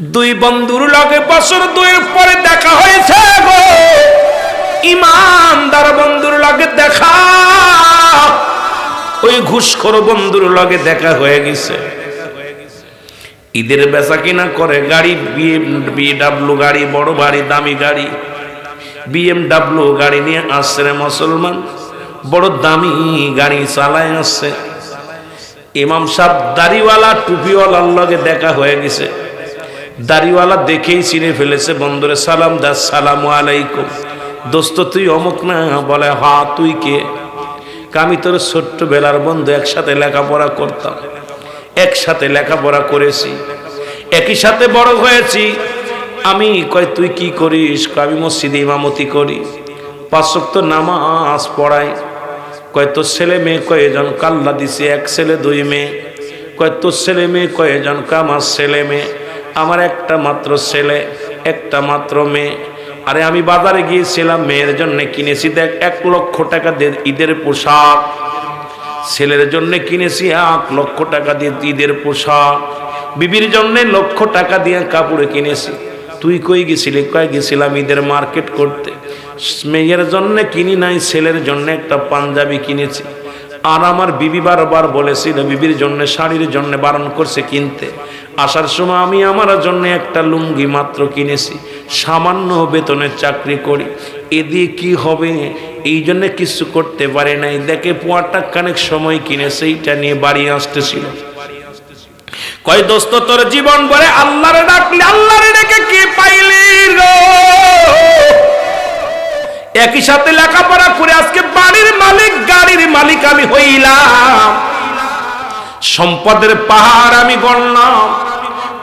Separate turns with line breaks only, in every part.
দুই বন্ধুর লগে বছর দুইয়ের পরে দেখা হয়েছে গো। ইমানদার বন্ধুর লগে দেখা। ওই ঘুষখোর বন্ধুর লগে দেখা হয়ে গেছে। ঈদের বেচা কিনা করে গাড়ি বিএমডাব্লিউ গাড়ি, বড় বাড়ি দামি গাড়ি। বিএমডাব্লিউ গাড়ি নিয়ে আসছে মুসলমান। বড় দামি গাড়ি চালায় আসছে। ইমাম সাহেব দাড়িওয়ালা, টুপিওয়ালার লগে দেখা হয়ে গেছে। দাড়িওয়ালা দেখেই চিনে ফেলেছে বন্ধুরে, সালাম দাস সালাম আলাইকুম। দোস্ত, তুই অমুক না? বলে, হা, তুই কে? আমি তোর ছোট্ট বেলার বন্ধু, একসাথে লেখাপড়া করতাম। একসাথে লেখাপড়া করেছি। একই সাথে বড় হয়েছি। আমি কয়, তুই কি করিস? আমি মসজিদে ইমামতি করি। পাঁচক্ত নামাজ পড়াই। কয়, তোর ছেলে মেয়ে কয়েজন? কাল্লা দিছে, এক ছেলে, দুই মেয়ে। কয়, তোর ছেলে মেয়ে কয়েজন? কামার ছেলে মেয়ে। আমার একটা মাত্র ছেলে, একটা মাত্র মেয়ে। আরে আমি বাজারে গিয়েছিলাম, মেয়ের জন্য কিনেছি দেখ, এক লক্ষ টাকা দিয়ে ঈদের পোশাক। ছেলের জন্য কিনেছি এক লক্ষ টাকা দিয়ে ঈদের পোশাক। বিবির জন্য লক্ষ টাকা দিয়ে কাপড়ে কিনেছি। তুই কই গেছিলি? কয় গেছিলাম ঈদের মার্কেট করতে। মেয়ের জন্য কিনি নাই, ছেলের জন্য একটা পাঞ্জাবি কিনেছি। আর আমার বিবি বারবার বলেছিল, বিবির জন্য, শাড়ির জন্য বারণ করছে কিনতে। আসার সময় আমি আমার জন্য একটা লুঙ্গি মাত্র কিনেছি, সামান্য বেতনের চাকরি করি। এদিকে কি হবে? এই জন্য কিছু করতে পারে নাই। দেখে পোয়াটা কানেক সময় কিনেছে, এইটা নিয়ে বাড়ি আসতেছিল। কয়, দোস্ত, তোর জীবন বলে আল্লাহরে ডাকলি, আল্লাহরে ডেকে কি পাইলি একই সাথে লেখাপড়া করে আজকে বাড়ির মালিক, গাড়ির মালিক আমি হইলাম। সম্পদের পাহাড় আমি গড়লাম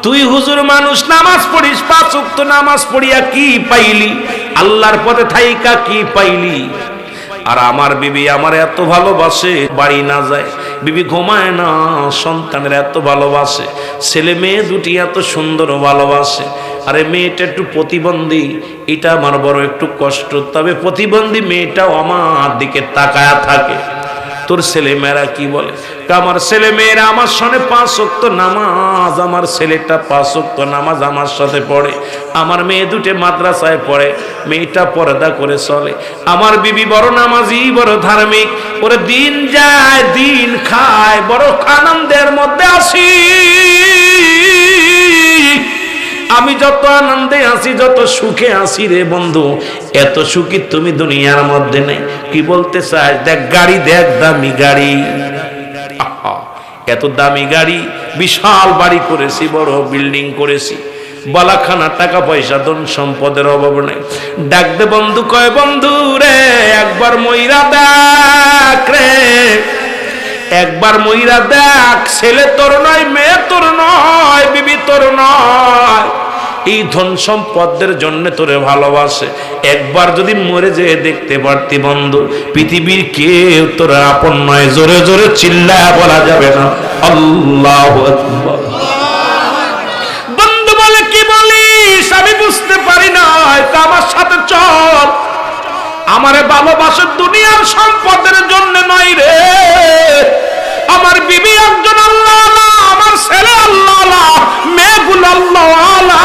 তুই হুজুর মানুষ, নামাজ পড়িস, পাঁচ উক্ত নামাজ পড়িয়া কি পাইলি? আল্লাহর পথে থাইকা কি পাইলি? আর আমার বিবি আমার এত ভালোবাসে, বাড়ি না যায়, বিবি ঘুমায় না, সন্তানের এত ভালোবাসে, ছেলে মেয়ে দুটি এত সুন্দর ভালোবাসে। আরে মেয়েটা একটু প্রতিবন্ধী, এটা আমার বড় একটু কষ্ট, তবে প্রতিবন্ধী মেয়েটাও আমার দিকে তাকায়া থাকে। তোর ছেলে মেয়েরা কি বলে? আমার ছেলে মেয়েরা আমার সনে পাঁচ অক্ত নামাজ, আমার ছেলেটা পাঁচ অক্ত নামাজ আমার সাথে পড়ে, আমার মেয়ে দুটে মাদ্রাসায় পড়ে, মেয়েটা পর্দা করে চলে, আমার বিবি বড় নামাজি, বড় ধার্মিক, ওরে দিন যায়, দিন খায়, বড় আনন্দের মধ্যে আসি আমি যত আনন্দে আছি, যত সুখে আছি রে বন্ধু, এত সুখী তুমি দুনিয়ার মধ্যে নেই। কি বলতে চাই দেখ, গাড়ি দেখ, দামি গাড়ি। এত দামি গাড়ি, বিশাল বাড়ি করেছি, বড় বিল্ডিং করেছি। বালাখানা টাকা পয়সা, ধন সম্পদের অভাব নেই। ডাকতে বন্ধু, কয়, বন্ধু রে, একবার ময়রা দেখ রে। একবার ময়রা দেখ, ছেলে তোর নয়, মেয়ে তোর নয় বিবি তোর নয় এই ধন সম্পদের জন্য তোরে ভালোবাসে। একবার যদি মরে যেয়ে দেখতে পারতি বন্ধু পৃথিবীর কেউ তোর আপন নয় জোরে জোরে চিল্লায় বলা যাবে না। আল্লাহ বন্ধু বলে কি বলিস? আমি বুঝতে পারি না তা আমার সাথে চল। আমারে ভালোবাসে দুনিয়ার সম্পদের জন্য নয় রে। আমার বিবি একজন আল্লাহ, আমার ছেলে আল্লাহ মেয়েগুলো আল্লাহ।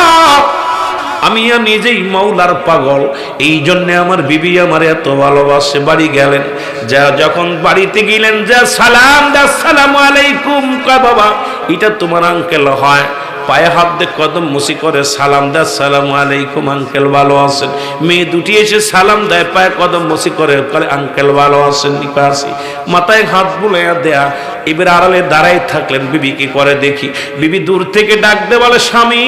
আমি নিজেই মৌলার পাগল এই জন্য আমার বিবি আমার এত ভালোবাসে, বাড়ি গেলেন যা যখন বাড়িতে গেলেন, যা সালাম দা সালাম আলাইকুম কয় বাবা, এটা তোমার আঙ্কেল হয় পায়ে হাত দে কদম মুসি করে, সালাম দেয় সালাম আলাইকুম, আঙ্কেল ভালো আছেন? মেয়ে দুটি এসে সালাম দেয়, পায়ে কদম মুসি করে আঙ্কেল ভালো আছেন আসি মাথায় হাত বুলাইয়া দেয়া, এবার আড়ালে দাঁড়াই থাকলেন বিবি কি করে দেখি। বিবি দূর থেকে ডাক দে বলে, স্বামী!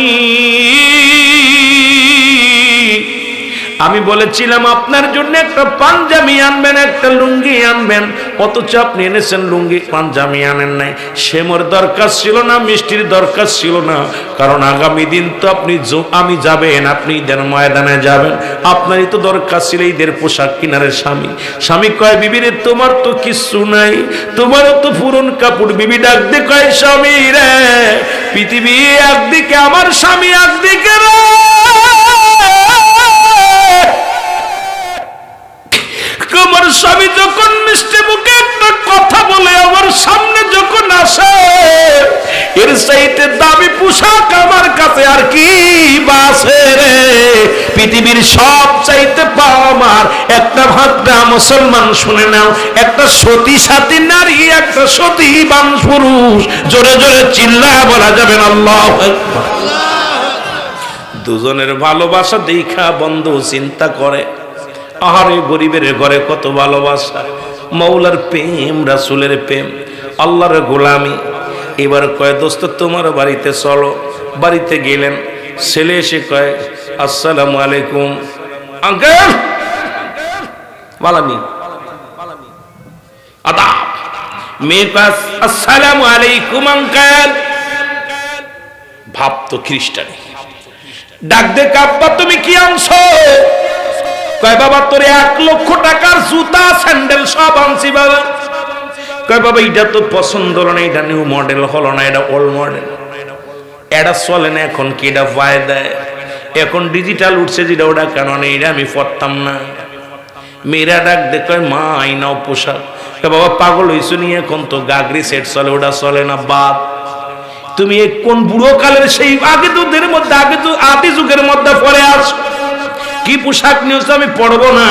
আমি বলেছিলাম, আপনার জন্য একটা পাঞ্জাবি আনবেন, একটা লুঙ্গি আনবেন। অথচ আপনি এনেছেন লুঙ্গি, পাঞ্জাবি আনেন নাই। সেমর দরকার ছিল না, মিষ্টির দরকার ছিল না। কারণ আগামী দিন তো আপনি আমি যাবেন আপনি ঈদের ময়দানে যাবেন। আপনারই তো দরকার ছিল ঈদের পোশাক কিনারে স্বামী। স্বামী কয় বিবিরে তোমার তো কিছু নাই। তোমারও তো পুরন কাপড়। বিবি ডাক দে, কয়, স্বামী রে, পৃথিবী একদিকে, আমার স্বামী একদিকে রে। আমার স্বামী যখন মিষ্টি মুখে একটা কথা বলে, আমার সামনে যখন আসে, এর চাইতে দামি পোশাক আমার কাছে আর কি বাসে রে? পৃথিবীর সব চাইতে পাও আমার। একটা ভাবটা মুসলমান শুনে নাও। একটা সতী সাথী নারী, একটা সতীবান পুরুষ। জোরে জোরে চিল্লা বলা যাবে আল্লাহ দুজনের ভালোবাসা দেখা বন্ধু চিন্তা করে। আহারে গরিবের ঘরে কত ভালোবাসা। মৌলার প্রেম, রাসুলের প্রেম, আল্লাহর গোলামি। এবার কয়, দোস্ত, তোমার বাড়িতে চলো। বাড়িতে গেলেন। ছেলে এসে কয়, আসসালামু আলাইকুম। আঙ্কেল! বালামি। তো খ্রিস্টানি। ডাক দে কাব্বা, তুমি কি আনছো? কয়, বাবা, তোর এক লক্ষ টাকার জুতা, স্যান্ডেল সব আনছি, বাবা। কয়, বাবা, এটা তো পছন্দ হলো না, এটা নিউ মডেল হলো না, এটা ওল্ড মডেল এটা চলে না এখন, কি এটা পায় দেয় এখন ডিজিটাল উঠছে যেটা ওটা কেন নেই এটা আমি পড়তাম না। মেয়েরা ডাক দে কয়, মা আইনাও পোশাক। বাবা, পাগল হইছো নিয়ে এখন তো, গাগরি সেট চলে ওটা চলে না বাদ তুমি কোন বুড়ো কালের সেই, আগে যুগের মধ্যে, আগে তো আদি যুগের মধ্যে পরে আস। কি পোশাক নিয়েছো আমি পড়ব না।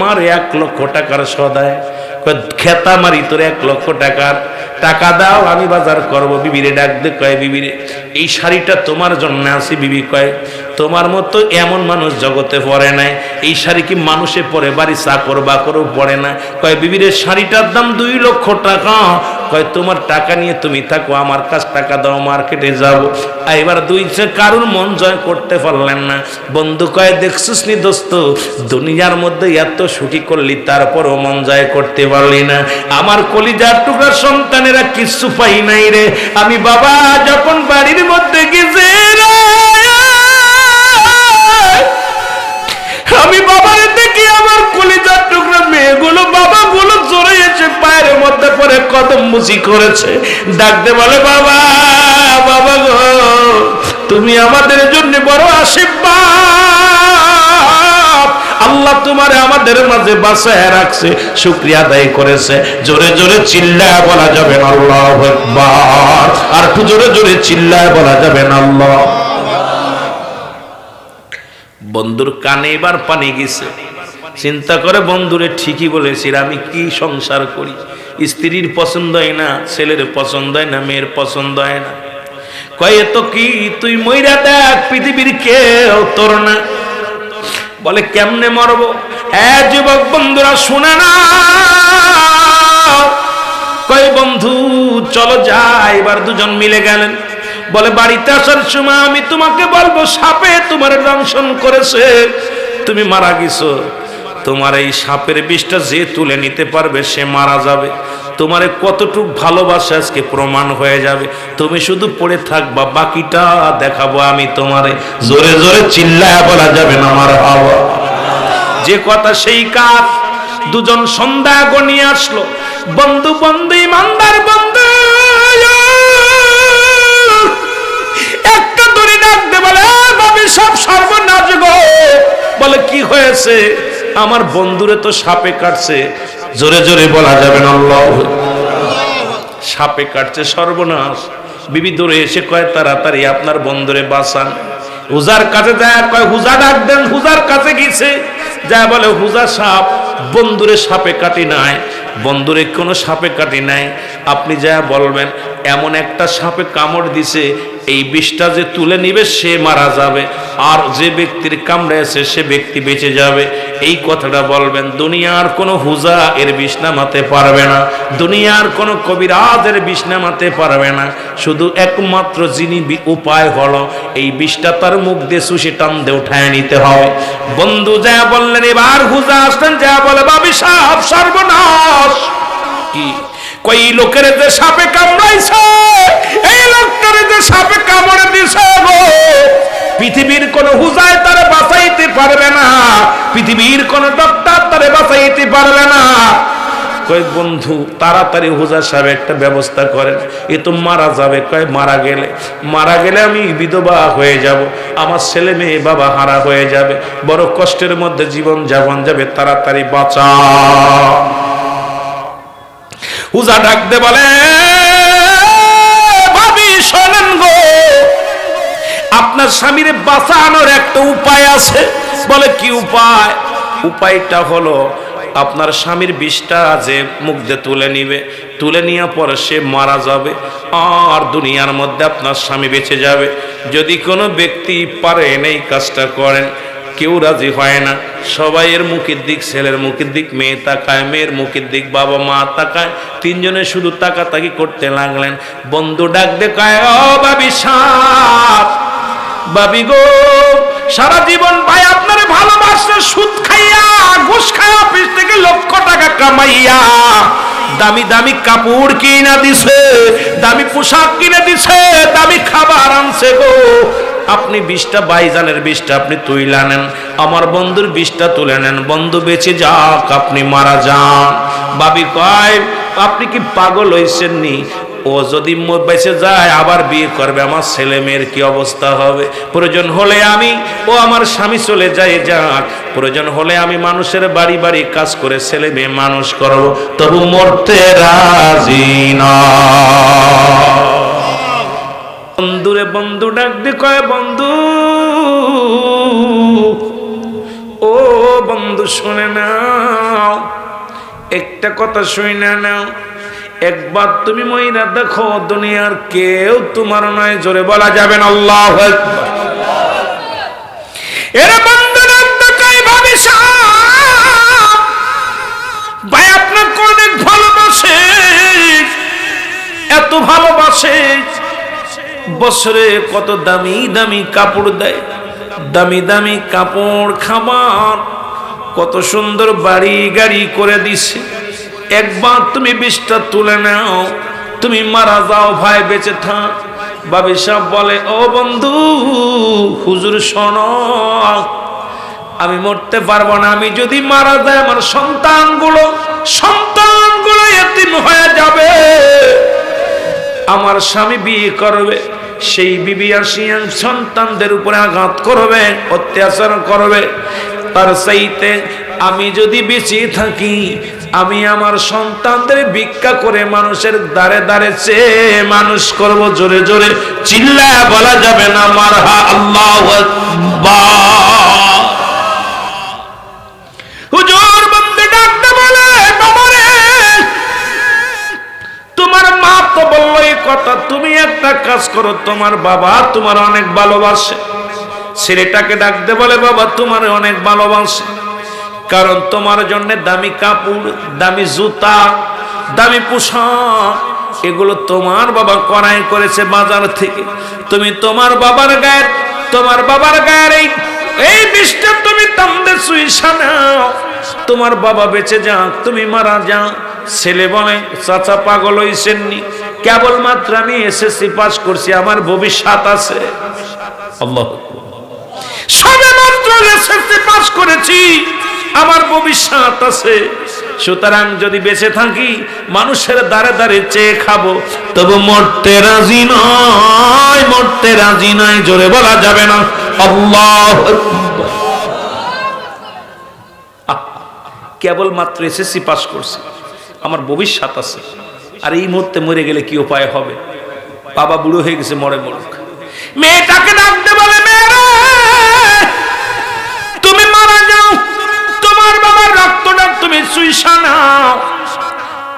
মার, এক লক্ষ টাকার সদায়। খেতা মারি, তোর এক লক্ষ টাকার। টাকা দাও, আমি বাজার করব। বিবিরে ডাক দে, কয়, বিবিরে, এই শাড়িটা তোমার জন্য আসি বিবি কয়, তোমার মতো এমন মানুষ জগতে পড়ে নাই। এই শাড়ি কি মানুষে পরে বাড়ি চাকর বাকরও পড়ে না? কয়, বিবিরে, শাড়িটার দাম দুই লক্ষ টাকা। কয়, তোমার টাকা নিয়ে তুমি থাকো, আমার কাছ টাকা দাও, মার্কেটে যাব। এবার দুই কারুর মন জয় করতে পারলেন না। বন্ধু কয়, দেখছিস নি দোস্ত, দুনিয়ার মধ্যে এত সুখী করলি, তারপরও মন জয় করতে পারলি না। আমার কলিজার টুকরা সন্তানেরা কিছু পাই নাই রে। আমি বাবা, যখন বাড়ির মধ্যে গেছে আমি বাবার দেখি আমার কলিজার টুকরা মেয়েগুলো বাবাগুলো জোরে এসে পায়ের মধ্যে পরে কদম মুচি করেছে। ডাকতে বলে, বাবা বাবা গো, তুমি আমাদের জন্য বড় আশীর্বাদ। তোমার আমাদের মাঝে বাসায় রাখছে, শুক্রিয়া আদায় করেছে। জোরে জোরে চিল্লায় বলা যাবে আল্লাহ আর একটু জোরে জোরে চিল্লায় বলা যাবে আল্লাহ। বন্ধুর কানে এবার পানি গেছে। চিন্তা করে, বন্ধুরে ঠিকই বলেছিল আমি কি সংসার করি? স্ত্রীর পছন্দ হয় না, ছেলের পছন্দ হয় না, মেয়ের পছন্দ হয় না। কয়ে তো কি, তুই মইরা দেখ, পৃথিবীর কেউ তোর না। বলে, কেমনে মরব? হ্যাঁ যুবক বন্ধুরা, শুনে না কয় বন্ধু, চলো যাই এবার দুজন মিলে গেলেন। বলে, বাড়িতে আসার সময় আমি তোমাকে বলব, সাপে তোমার দংশন করেছে, তুমি মারা গেছো। তোমার এই সাপের বিষটা যে তুলে নিতে পারবে, সে মারা যাবে। তোমারে কতটুক ভালোবাসা আজকে প্রমাণ হয়ে যাবে। তুমি শুধু পড়ে থাকবা, বাকিটা দেখাবো আমি তোমারে। জোরে জোরে চিল্লায় বলা যাবে না আমার হাওয়া। যে কথা সেই কাজ। দুজন সন্ধ্যা গনিয়ে আসলো। বন্ধু বন্ধু, ইমানদার বন্ধু। একটা দড়ি ডাকতে বলে, "এ বাবি, সব সর্বনাশ গো। বলে, কি হয়েছে? আমার বন্ধুরে তো সাপে কাটছে। জোরে জোরে বলা যাবে সাপে কাটছে সর্বনাশ। বিবি দৌড়ে এসে কয়, তাড়াতাড়ি আপনার বন্ধুরে বাঁচান। হুজার কাছে যায়, কয়, হুজা ডাক দেন, হুজার কাছে গেছে যা বলে, হুজা সাপ বন্ধুরে সাপে কাটি নাই বন্ধুরে কোনো সাপে কাটি নাই। আপনি যা বলবেন, এমন একটা সাপে কামড় দিছে এই বিষটা যে তুলে নিবে, সে মারা যাবে। আর যে ব্যক্তির কামড়ে আছে সে ব্যক্তি বেঁচে যাবে। এই কথাটা বলবেন, দুনিয়ার কোনো হুজা এর বিষ নামাতে পারবে না। দুনিয়ার কোনো কবিরাজ এর বিষ নামাতে পারবে না। শুধু একমাত্র যিনি উপায় হলো, এই বিষটা তার মুখ দিয়ে সুশি টান দিয়ে উঠায় নিতে হবে। বন্ধু যা বললেন, এবার হুজা আসলেন যা বলে, বাবি সাপ সর্বনাশ! কি? কই, লোকের যে সাপে কামড়াইছে লোকটারে যে সাপে কামড়ে দিছে গো, পৃথিবীর কোন হুজায় তারে বাঁচাইতে পারবে না। পৃথিবীর কোন বাঁচাইতে পারবে না। কই বন্ধু, তাড়াতাড়ি সাহেব একটা ব্যবস্থা করেন। এ তো মারা যাবে। কয়, মারা গেলে। মারা গেলে আমি বিধবা হয়ে যাব। আমার ছেলে মেয়ে বাবা হারা হয়ে যাবে। বড় কষ্টের মধ্যে জীবন যাপন যাবে। তাড়াতাড়ি বাঁচা। হুজা ডাকতে বলে আপনার স্বামীর বাঁচানোর একটা উপায় আছে। বলে কি উপায়? উপায়টা হলো, আপনার স্বামীর বিষটা যে মুখ দিয়ে তুলে নিবে, তুলে নেওয়ার পরে সে মারা যাবে, আর দুনিয়ার মধ্যে আপনার স্বামী বেঁচে যাবে। যদি কোনো ব্যক্তি পারেন এই কাজটা করেন, কেউ রাজি হয় না। সবাই এর মুখের দিক ছেলের মুখের দিক, মেয়ে তাকায়, মেয়ের মুখের দিক, বাবা মা তাকায়, তিনজনে শুধু তাকাতাকি করতে লাগলেন। বন্ধু ডাক দেখায়, ও বাবি সাপ! বাবি গো, সারা জীবন ভাই আপনার ভালোবাসলে সুদ খাইয়া, ঘুষ খাইয়া, অফিস থেকে লক্ষ টাকা কামাইয়া। দামি দামি কাপড় কিনা দিছে, দামি পোশাক কিনে দিছে, দামি খাবার আনছে গো। আপনি বিশটা বাইজানের বিশটা আপনি তুইলা নেন, আমার বন্ধুর বিশটা তুলে নেন, বন্ধু বেঁচে যাক, আপনি মারা যান। বাবি কয়, আপনি কি পাগল হয়েছেন নি? ও যদি বেঁচে যায়, আবার বিয়ে করবে, আমার ছেলে মেয়ের কি অবস্থা হবে? প্রয়োজন হলে আমি ও আমার স্বামী চলে যায় যাক। প্রয়োজন হলে আমি মানুষের বাড়ি বাড়ি কাজ করে ছেলে মেয়ে মানুষ করব। তবু মরতে রাজি না। বন্ধুরে, বন্ধু, ডাক দি, কয় বন্ধু। ও বন্ধু, শুনে নাও। একটা কথা শুনে নাও। একবার তুমি মহিলা, দেখো দুনিয়ার কেউ তোমার নয়, জোরে বলা যাবে আল্লাহ ভাই অনেক ভালোবাসে? এত ভালোবাসে? বছরে কত দামি দামি কাপড় দেয়। দামি দামি কাপড় খাবার কত সুন্দর বাড়ি গাড়ি করে দিছে। একবার তুমি বিষটা তুলে নাও, তুমি মারা যাও, ভাই বেঁচে থাক। বাবি সাহেব বলে, ও বন্ধু, হুজুর শোনো, আমি মরতে পারব না। আমি যদি মারা যায় আমার সন্তানগুলো সন্তানগুলো এতিম হয়ে যাবে। আমার স্বামী বিয়ে করবে, সেই বিবি আসিয়া সন্তানদের উপরে আঘাত করবে, অত্যাচার করবে। তার চাইতে আমি যদি বেঁচে থাকি আমি আমার সন্তানদের ভিক্ষা করে মানুষের দ্বারে দ্বারে চেয়ে মানুষ করব জোরে জোরে। চিল্লায় বলা যাবে না, মারহা আল্লাহ হুজুর, বন্দে ডাকতে বলে তোমার মা তো বলল এই কথা, তুমি একটা কাজ করো, তোমার বাবা তোমার অনেক ভালোবাসে। ছেলেটাকে ডাকতে বলে, বাবা তোমার অনেক ভালোবাসে। কারণ তোমার জন্য দামি কাপড়, দামি জুতা, দামি পোশাক, এগুলো তোমার বাবা করাই করেছে বাজার থেকে। তুমি তোমার বাবার গায়ের, তোমার বাবার গায়ের এই এই বিষটা তুমি তামদে সুইসা তোমার বাবা বেঁচে যাক, তুমি মারা যাও ছেলে বলে, চাচা পাগল হইছেননি। কেবলমাত্র আমি এসএসসি পাস করছি, আমার ভবিষ্যৎ আছে। সবে মাত্র এসএসসি পাস করেছি। আমার ভবিষ্যৎ আছে। সুতরাং যদি বেঁচে থাকি, মানুষের দ্বারে দ্বারে চেয়ে খাব, তবু মরতে রাজি নয়, মরতে রাজি নয়, জোরে বলা যাবে না। আল্লাহ কেবল মাত্র এসএসসি পাস করছে। আমার ভবিষ্যৎ আছে। আর এই মুহূর্তে মরে গেলে কি উপায় হবে? বাবা বুড়ো হয়ে গেছে, মরে মরুক। মেয়েটাকে ডাকতে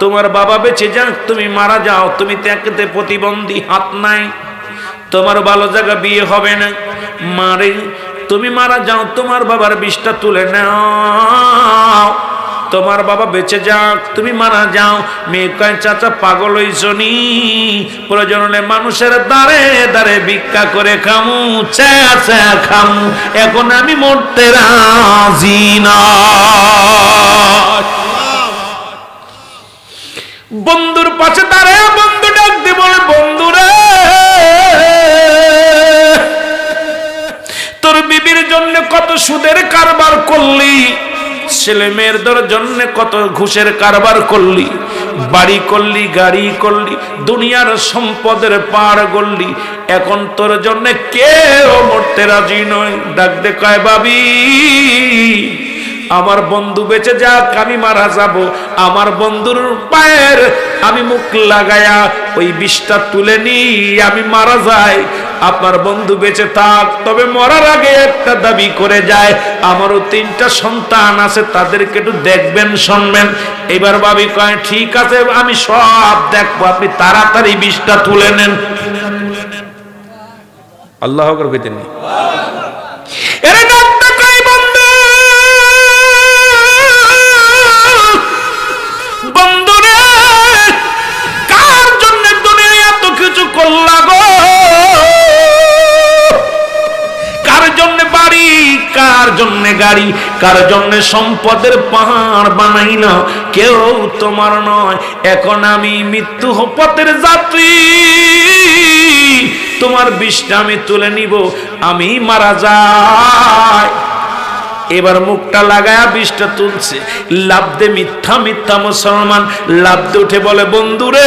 তোমার বাবা বেঁচে যাক, তুমি মারা যাও, তুমি ত্যাগতে প্রতিবন্ধী হাত নাই। তোমার ভালো জায়গা বিয়ে হবে না। মারে তুমি মারা যাও, তোমার বাবার বিষটা তুলে নাও। তোমার বাবা বেঁচে যাক, তুমি মারা যাও। মেয়ে কয়, চাচা, পাগল হইছনি প্রয়োজন হলে মানুষের দ্বারে দ্বারে ভিক্ষা করে খামু চা চা খামু। এখন আমি মরতে রাজি না। বন্ধুর পাশে দাঁড়ায় বন্ধু ডাক দিয়ে বলে, বন্ধুরে, তোর বিবির জন্য কত সুদের কারবার করলি? ছেলে মেয়েদের জন্য কত ঘুষের কারবার করলি, বাড়ি করলি, গাড়ি করলি, দুনিয়ার সম্পদের পার করলি এখন তোর জন্য কেউ মরতে রাজি নয়। ডাক দে কয়, বাবি আমার বন্ধু বেঁচে যাক, আমি মারা যাব। আমার বন্ধুর পায়ের আমি মুখ লাগায়া ওই বিষটা তুলে নি আমি মারা যাই। আপনার বন্ধু বেঁচে থাক, তবে মরার আগে একটা দাবি করে যায়, আমারও তিনটা সন্তান আছে, তাদেরকে একটু দেখবেন, শুনবেন। এবার ভাবি কয়, ঠিক আছে, আমি সব দেখব, আপনি তাড়াতাড়ি বিষটা তুলে নেন। আল্লাহ কইতেন এরে কার জন্য গাড়ি? কার জন্য সম্পদের পাহাড় বানাইল? কেউ তোমার নয়। এখন আমি মৃত্যু পথের যাত্রী। তোমার বিষটা আমি তুলে নিব। আমি মারা যাই। এবার মুখটা লাগায়া বিষটা তুলছে। লাভ দে মিথ্যা মিথ্যা মুসলমান লাভ দে উঠে বলে, বন্ধুরে,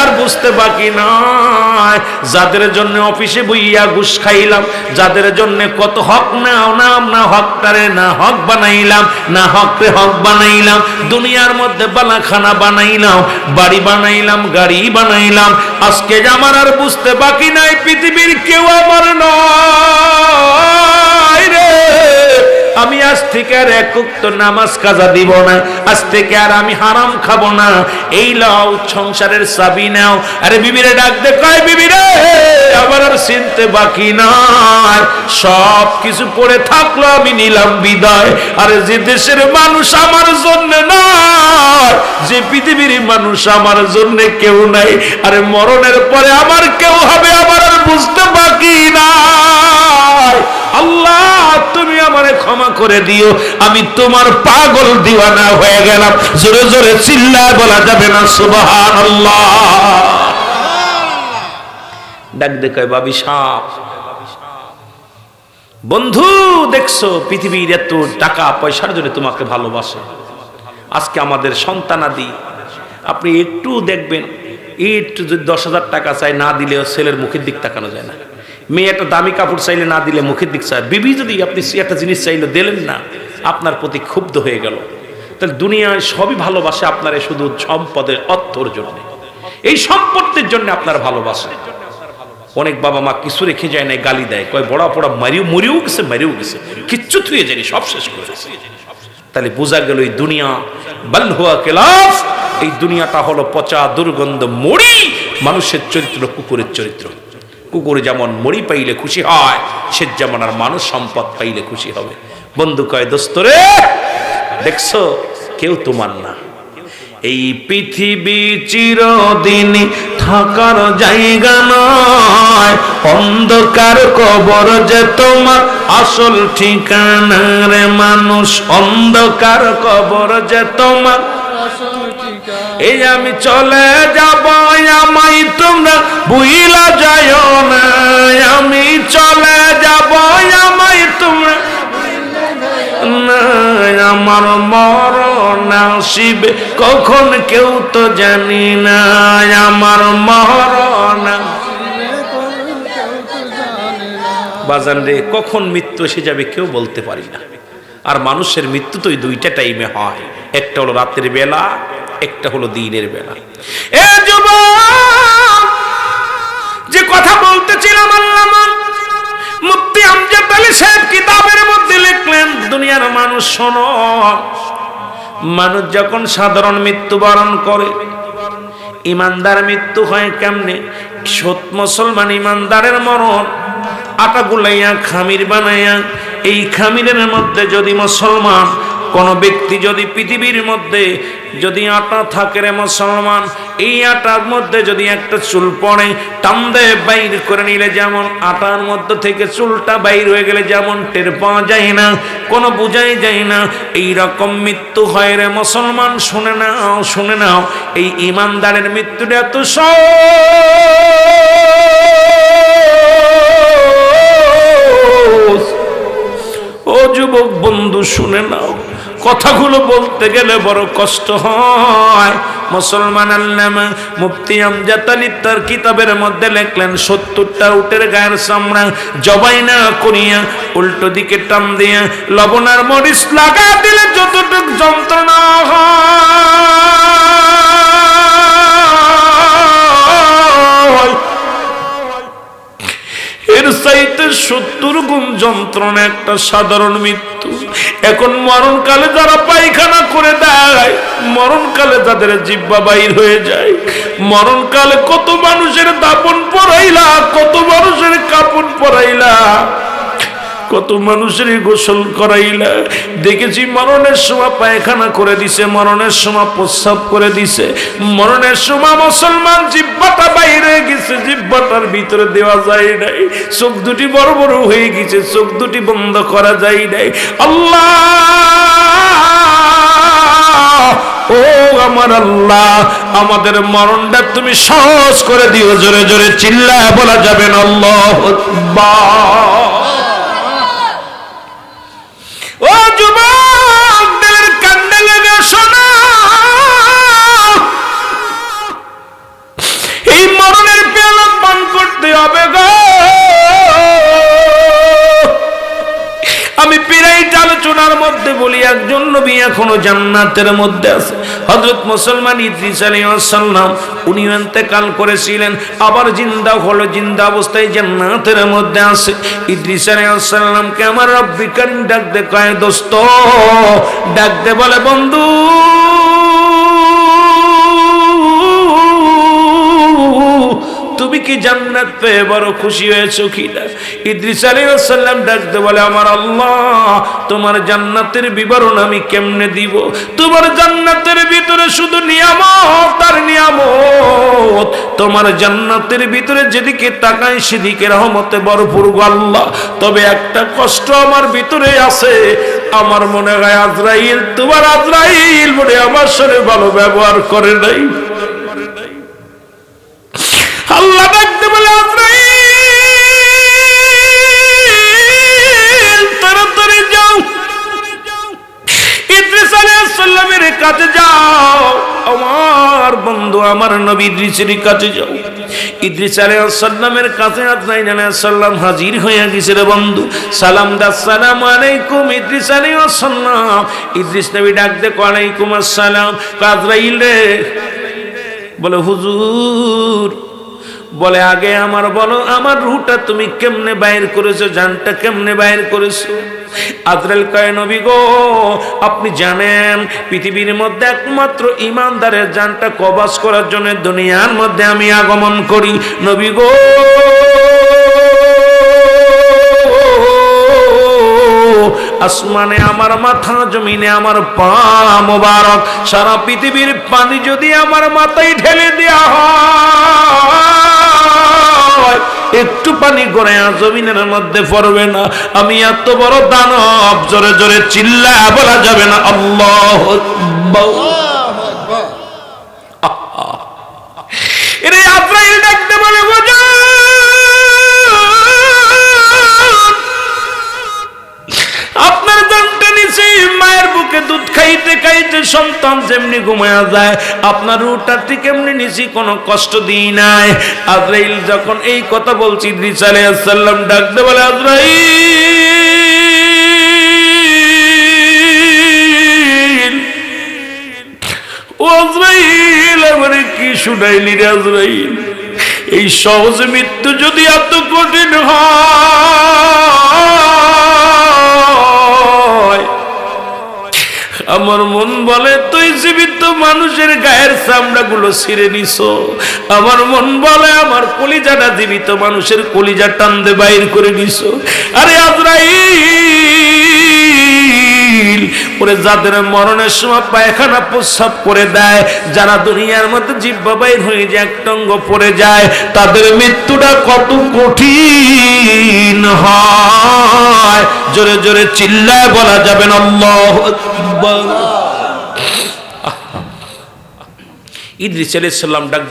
আর বুঝতে বাকি নয় যাদের জন্য অফিসে বইয়া ঘুষ খাইলাম, যাদের জন্য কত হক নাও, নাম না হকটারে না হক বানাইলাম, না হকরে হক বানাইলাম, দুনিয়ার মধ্যে বালাখানা বানাইলাম, বাড়ি বানাইলাম, গাড়ি বানাইলাম, আজকে আমার আর বুঝতে বাকি নাই, পৃথিবীর কেউ আমার নয়। আমি আজ থেকে আর একক তো নামাজ কাজা দিব না। আজ থেকে আর আমি হারাম খাব না। এই লাও, সংসারের চাবি নাও। আরে বিবিরে ডাক দে, কয় বিবিরে, আমার আর চিনতে বাকি নাই। সব কিছু পড়ে থাকল, আমি নিলাম বিদায়। আরে যে দেশের মানুষ আমার জন্য নয় যে পৃথিবীর মানুষ আমার জন্য কেউ নাই। আরে মরণের পরে আমার কেউ হবে, আমার বুঝতে বাকি আল্লাহ, তুমি আমারে ক্ষমা করে দিও। আমি তোমার পাগল দিওয়ানা হয়ে গেলাম। জোরে জোরে চিল্লায় বলা যাবে না সুবহান আল্লাহ ডাক দেখায় বাবি সাপ বন্ধু, দেখছ, পৃথিবীর এত টাকা পয়সার জন্য তোমাকে ভালোবাসে। আজকে আমাদের সন্তানাদি আপনি একটু দেখবেন, একটু যদি দশ হাজার টাকা চাই না দিলেও ছেলের মুখের দিক তাকানো যায় না। মেয়ে একটা দামি কাপড় চাইলে না দিলে মুখের দিক চায়। বিবি, যদি আপনি একটা জিনিস চাইলে দিলেন না, আপনার প্রতি ক্ষুব্ধ হয়ে গেল। তাহলে দুনিয়ায় সবই ভালোবাসে আপনার শুধু সম্পদের অর্থর জন্য। এই সম্পত্তির জন্য আপনার ভালোবাসে। অনেক বাবা মা কিছু রেখে যায় না, গালি দেয়। কয়, বড়া পড়া মারিও, মরিও গেছে, মারিও গেছে। কিচ্ছু থুয়ে যায়নি, সব শেষ করে তাহলে বোঝা গেল এই দুনিয়া, বাল হুয়া কেলাফ এই দুনিয়াটা হলো পচা দুর্গন্ধ মরি মানুষের চরিত্র, কুকুরের চরিত্র। কুকুর যেমন মরি পাইলে খুশি হয়, সে যেমন আর মানুষ সম্পদ পাইলে খুশি হবে। বন্ধু কয়, দোস্তরে, দেখছ, কেউ তোমার না। এই পৃথিবী চিরদিন থাকার জায়গা নয়। অন্ধকার কবর যে তোমার আসল ঠিকানা রে মানুষ। অন্ধকার কবর যে তোমার এই আমি চলে যাব আমাই তোমরা বুইলা যায় না। আমি চলে যাব আমাই তোমরা আমার মরণ আসিবে, কখন কেউ তো জানি না। আমার মরণ বাজান রে, কখন মৃত্যু এসে যাবে কেউ বলতে পারি না। আর মানুষের মৃত্যু তো ওই দুইটা টাইমে হয়। একটা হলো রাতের বেলা একটা হলো দিনের বেলা। এ যে কথা বলতেছিলাম আমজাদ আলী সাহেব কিতাবের মধ্যে লিখলেন, দুনিয়ার মানুষ মানুষ যখন সাধারণ মৃত্যুবরণ করে, ইমানদার মৃত্যু হয় কেমনে? সৎ মুসলমান ইমানদারের মরণ, আটা গুলাইয়া খামির বানাইয়া, এই খামিরের মধ্যে যদি মুসলমান কোন ব্যক্তি যদি পৃথিবীর মধ্যে যদি আটা থাকে রে মুসলমান, এই আটার মধ্যে যদি একটা চুল পড়ে টান্দে বাইর করে নিলে যেমন আটার মধ্যে থেকে চুলটা বাইর হয়ে গেলে যেমন টের পাওয়া যায় না, কোনো বুঝাই যায় না এই রকম মৃত্যু হয় রে মুসলমান, শুনে নাও শুনে নাও, এই ইমানদারের মৃত্যুটা এত সহজ। ও যুবক বন্ধু, শুনে নাও। কথাগুলো বলতে গেলে বড় কষ্ট হয়। মুসলমান আল্লামা মুফতি আমজাদ আলী তার কিতাবের মধ্যে লেখলেন, সত্তরটা উটের গায়ের চামড়া জবাই না করিয়া উল্টো দিকে টান দিয়া লবণার মরিচ লাগা দিলে যতটুক যন্ত্রণা হয়। সত্তর গুণ যন্ত্রণা, একটা সাধারণ মৃত্যু। এখন মরণকালে যারা পায়খানা করে দেয়, মরণকালে তাদের জিব্বা বাইর হয়ে যায়, মরণকালে কত মানুষের দাপন পড়াইলা কত মানুষের কাপড় পরাইলা। কত মানুষের গোসল করাইলা। দেখেছি মরণের সময় পায়খানা করে দিছে, মরণের সময় প্রস্রাব করে দিছে। মরণের সময় মুসলমান জিব্বাটা বাইরে গেছে জিব্বাটার ভিতরে দেওয়া যায় নাই। চোখ দুটি বড় বড় হয়ে গেছে, চোখ দুটি বন্ধ করা যায় নাই। আল্লাহ! ও আমার আল্লাহ, আমাদের মরণটা তুমি সহজ করে দিও, জোরে জোরে চিল্লা বলা যাবে না, আল্লাহ ও যুবক! আলোচনার মধ্যে বলি, একজন নবী এখনও জান্নাতের মধ্যে আছে। হযরত মুসলমান ইদ্রিস আলাইহিস সালাম উনি ইন্তেকাল করেছিলেন, আবার জিন্দা হলো, জিন্দা অবস্থায় জান্নাতের মধ্যে আছে। ইদ্রিস আলাইহিস সালামকে আমার রব্বি কারীম ডাক দে, কয়, দোস্ত, ডাক দে, বলে, বন্ধু তুমি কি জান্নাত পেয়ে বড় খুশি হয়েছো কিনা? ইদ্রিস আলাইহিস সালাম ডাকতে বলে, আমার আল্লাহ, তোমার জান্নাতের বিবরণ আমি কেমনে দিব? তোমার জান্নাতের ভিতরে শুধু নিয়ামত আর নিয়ামত। তোমার জান্নাতের ভিতরে যেদিকে তাকাই সেদিকে রহমতে ভরপুর আল্লাহ। তবে একটা কষ্ট আমার ভিতরে আছে। আমার মনে হয় আজরাইল, তোমার আজরাইল বলে আমার সাথে ভালো ব্যবহার করে নাই। কাছে যাও, আমার বন্ধু, আমার নবী ইদ্রিসের কাছে যাও। ইদ্রিস আলাইসাল্লামের কাছে আজরাইল আলাইসাল্লাম হাজির হয়ে গেছে রে বন্ধু। সালাম দা, সালাম আলাইকুম ইদ্রিস আলাইসাল্লাম ইদ্রিস নবী ডাক দে আলাইকুম আসসালাম। কাজরাইলে রে। বলে, হুজুর বলে, আগে আমার বলো, আমার রুটা তুমি কেমনে বাইর করেছ, জানটা কেমনে বাইর করেছ? আজরাইল কয়, নবী গো, আপনি জানেন, পৃথিবীর মধ্যে একমাত্র ইমানদারের জানটা কবাস করার জন্য দুনিয়ার মধ্যে আমি আগমন করি। নবী গো, আসমানে আমার মাথা, জমিনে আমার পা মোবারক, সারা পৃথিবীর পানি যদি আমার মাথায় ঢেলে দেওয়া হয় একটু পানি করে জমিনের মধ্যে পড়বে না। আমি এত বড় দানব, জোরে জোরে চিল্লা বলা যাবে না। আল্লাহ এরে দুধ খাইতে খাইতে সন্তান যেমনি ঘুমায়া যায়, আপনার কেমনি নিচি কোনো কষ্ট দিই নাই। আজরাইল যখন এই কথা বলছি ডাকতে বলে কি শুনাইলি এই সহজ মৃত্যু যদি এত কঠিন হয় আমার মন বলে, তুই জীবিত মানুষের গায়ের চামড়া গুলো ছিঁড়ে নিস আমার মন বলে, আমার কলিজাটা জীবিত মানুষের কলিজা টান্দে বাইর করে নিস আরে আজরাইল, ওরে যাদের মরণের সময় পায়খানা প্রস্রাব করে দেয়, যারা দুনিয়ার মধ্যে জিব্বা বাইর হয়ে যায় একটঙ্গ পড়ে যায়, তাদের মৃত্যুটা কত কঠিন হয়। জোরে জোরে চিল্লায় বলা যাবে না ডাক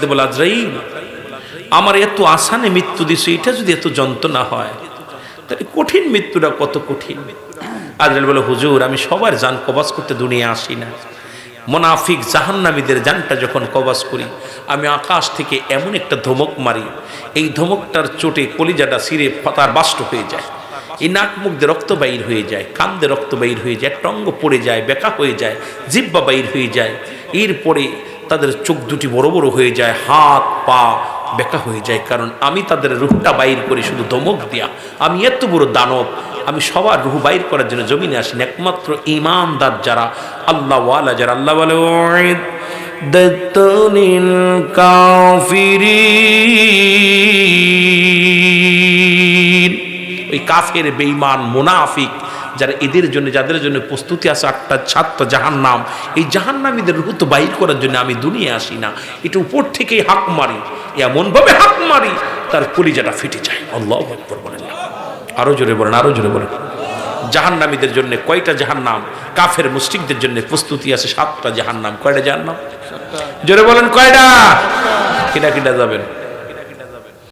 আমার এত আসানে মৃত্যু দিছে, এটা যদি এত যন্ত্রণা হয়, তাহলে কঠিন মৃত্যুটা কত কঠিন? আজরাইল বলে, হুজুর, আমি সবার জান কবাস করতে দুনিয়া আসি না। মোনাফিক জাহান্নামীদের যানটা যখন কবাস করি, আমি আকাশ থেকে এমন একটা ধমক মারি, এই ধমকটার চোটে কলিজাটা সিরে পাতার বাষ্ট হয়ে যায়। এই নাক মুখ দিয়ে রক্ত বাইর হয়ে যায়, কান দিয়ে রক্ত বাইর হয়ে যায়, টঙ্গ পড়ে যায় বেকা হয়ে যায় জিব্বা বাইর হয়ে যায়। এরপরে তাদের চোখ দুটি বড় বড় হয়ে যায়, হাত, পা বেকা হয়ে যায়। কারণ আমি তাদের রুহটা বাইর করি শুধু দমক দিয়া। আমি এত বড় দানব, আমি সবার রুহ বাইর করার জন্য জমিনে আসি। একমাত্র ইমানদার যারা, আল্লাহ ওয়ালা যারা। আল্লাহ বলে "ওয়াইদ দাত্তুনিল কাফিরিন। ওই কাফের, বেঈমান, মুনাফিক যারা এদের জন্য, যাদের জন্য প্রস্তুতি আছে, আটটা সাতটা জাহান নাম এই জাহান্নামীদের রুহ তো বাইর করার জন্য আমি দুনিয়া আসি না। এটা উপর থেকেই হাক মারি। এমনভাবে হাক মারি, তার কলিজাটা ফেটে যায়। আল্লাহ আকবর বলেন। আরও জোরে বলেন, আরও জোরে বলেন। জাহান্নামীদের জন্য কয়টা জাহান্নাম? কাফের মুসলিকদের জন্য প্রস্তুতি আছে, সাতটা জাহান্নাম। কয়টা জাহান্নাম? জোরে বলেন, কয়টা? কিনা কিনা যাবেন।